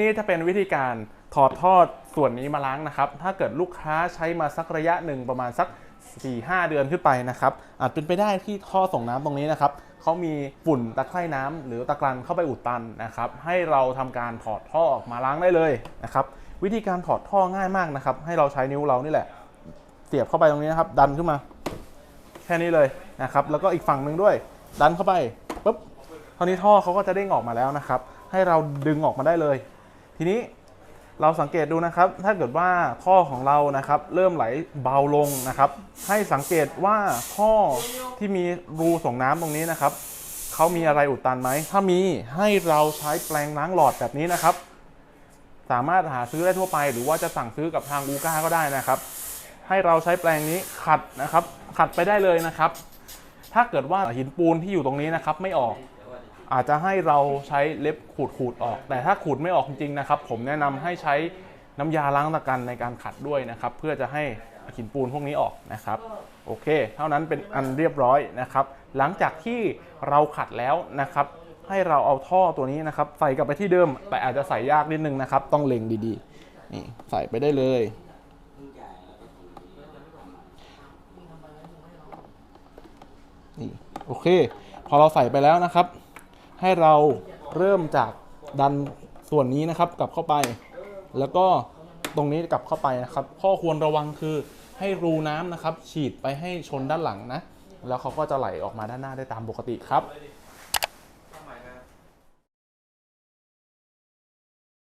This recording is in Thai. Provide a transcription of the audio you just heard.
นี้จะเป็นวิธีการถอดทอดส่วนนี้มาล้างนะครับ ถ้าเกิดลูกค้าใช้มาสักระยะหนึ่งประมาณสัก 4-5 เดือนขึ้นไปนะครับอาจเป็นไปได้ที่ท่อส่งน้ำตรงนี้นะครับเขามีฝุ่นตะไคร่น้ำหรือตะกรันเข้าไปอุดตันนะครับ ให้เราทำการถอดท่อออกมาล้างได้เลยนะครับ วิธีการถอดท่อง่ายมากนะครับ ให้เราใช้นิ้วเรานี่แหละ เสียบเข้าไปตรงนี้นะครับ ดันขึ้นมา แค่นี้เลยนะครับ แล้วก็อีกฝั่งหนึ่งด้วย ดันเข้าไปปุ๊บเท่านี้ท่อเขาก็จะเด้งออกมาแล้วนะครับ ให้เราดึงออกมาได้เลย ทีนี้เราสังเกตดูนะครับ ถ้าเกิดว่าท่อของเรานะครับ เริ่มไหลเบาลงนะครับ ให้สังเกตว่าท่อที่มีรูส่งน้ำตรงนี้นะครับเขามีอะไรอุดตันไหม ถ้ามีให้เราใช้แปรงล้างหลอดแบบนี้นะครับ สามารถหาซื้อได้ทั่วไป หรือว่าจะสั่งซื้อกับทางกูก้าก็ได้นะครับ ให้เราใช้แปรงนี้ขัดนะครับ ขัดไปได้เลยนะครับ ถ้าเกิดว่าหินปูนที่อยู่ตรงนี้นะครับ ไม่ออก อาจจะให้เราใช้เล็บขูดขูดๆออก แต่ถ้าขูดไม่ออกจริงๆนะครับ ผมแนะนำให้ใช้น้ำยาล้างตะกันในการขัดด้วยนะครับ เพื่อจะให้หินปูนพวกนี้ออกนะครับ โอเค เท่านั้นเป็นอันเรียบร้อยนะครับ หลังจากที่เราขัดแล้วนะครับ ให้เราเอาท่อตัวนี้นะครับ ใส่กลับไปที่เดิม แต่อาจจะใส่ยากนิดนึงนะครับ ต้องเล็งดีๆ นี่ใส่ไปได้เลยนี่โอเค พอเราใส่ไปแล้วนะครับ ให้เราเริ่มจากดันส่วนนี้นะครับกลับเข้าไป แล้วก็ตรงนี้กลับเข้าไปนะครับ ข้อควรระวังคือให้รูน้ำนะครับ ฉีดไปให้ชนด้านหลังนะ แล้วเขาก็จะไหลออกมาด้านหน้าได้ตามปกติครับ